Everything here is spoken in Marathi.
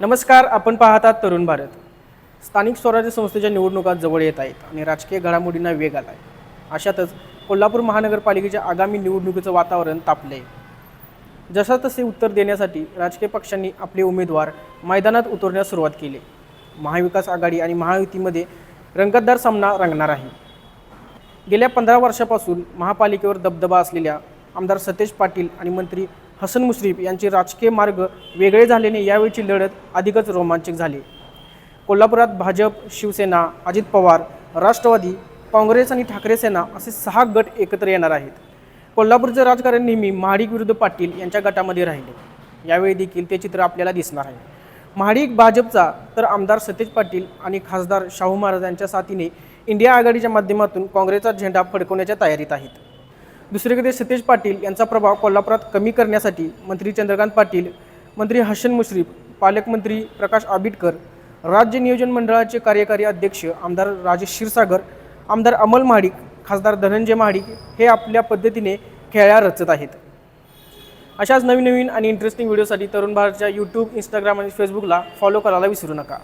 नमस्कार आपण पाहतात तरुण भारत. स्थानिक स्वराज्य संस्थेच्या निवडणुका जवळ येत आहेत आणि राजकीय घडामोडींना वेग आला आहे अशातच कोल्हापूर महानगरपालिकेच्या आगामी निवडणुकीचं वातावरण तापलं आहे जसा तसे उत्तर देण्यासाठी राजकीय पक्षांनी आपले उमेदवार मैदानात उतरण्यास सुरुवात केली. महाविकास आघाडी आणि महायुतीमध्ये रंगतदार सामना रंगणार आहे. गेल्या पंधरा वर्षापासून महापालिकेवर दबदबा असलेल्या आमदार सतेज पाटील आणि मंत्री हसन मुश्रीफ यांचे राजकीय मार्ग वेगळे झाल्याने यावेळीची लढत अधिकच रोमांचक झाली. कोल्हापुरात भाजप शिवसेना अजित पवार राष्ट्रवादी काँग्रेस आणि ठाकरे सेना असे सहा गट एकत्र येणार आहेत. कोल्हापूरचं राजकारण नेहमी महाडिक विरुद्ध पाटील यांच्या गटामध्ये राहिले. यावेळी देखील ते चित्र आपल्याला दिसणार आहे. महाडिक भाजपचा तर आमदार सतेज पाटील आणि खासदार शाहू महाराज यांच्या साथीने इंडिया आघाडीच्या माध्यमातून काँग्रेसचा झेंडा फडकवण्याच्या तयारीत आहेत. दुसरीकडे सतेज पाटील यांचा प्रभाव कोल्हापुरात कमी करण्यासाठी मंत्री चंद्रकांत पाटील मंत्री हसन मुश्रीफ पालकमंत्री प्रकाश आबिटकर राज्य नियोजन मंडळाचे कार्यकारी अध्यक्ष आमदार राजेश क्षीरसागर आमदार अमल महाडिक खासदार धनंजय महाडिक हे आपल्या पद्धतीने खेळ्या रचत आहेत. अशाच नवीन नवीन आणि इंटरेस्टिंग व्हिडिओसाठी तरुण भारतच्या यूट्यूब इंस्टाग्राम आणि फेसबुकला फॉलो करायला विसरू नका.